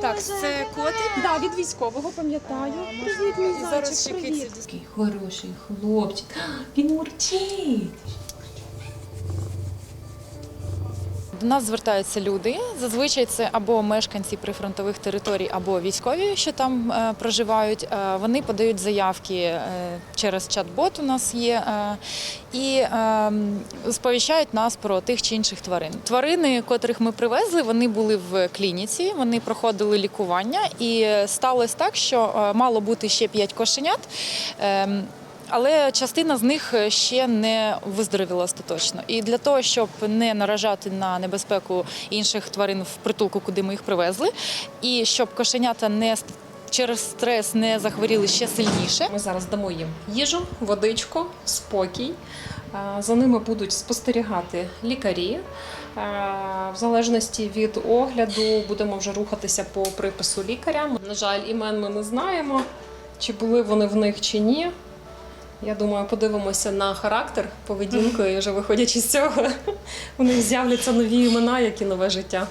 Так, це котик. Да, від військового пам'ятаю. Привіт, мій зайчик, привіт. Такий хороший хлопчик. Він мурчить. До нас звертаються люди. Зазвичай це або мешканці прифронтових територій, або військові, що там е, проживають. Е, вони подають заявки е, через чат-бот. У нас є і е, сповіщають нас про тих чи інших тварин. Тварини, котрих ми привезли, вони були в клініці, вони проходили лікування, і сталося так, що мало бути ще п'ять кошенят. Але частина з них ще не виздоровіла остаточно. І для того, щоб не наражати на небезпеку інших тварин в притулку, куди ми їх привезли, і щоб кошенята не через стрес не захворіли ще сильніше. Ми зараз дамо їм їжу, водичку, спокій. Е, За ними будуть спостерігати лікарі. Е, В залежності від огляду будемо вже рухатися по припису лікаря. На жаль, імен ми не знаємо, чи були вони в них чи ні. Я думаю, подивимося на характер, поведінку, і вже виходячи з цього, у них з'являться нові імена, як і нове життя.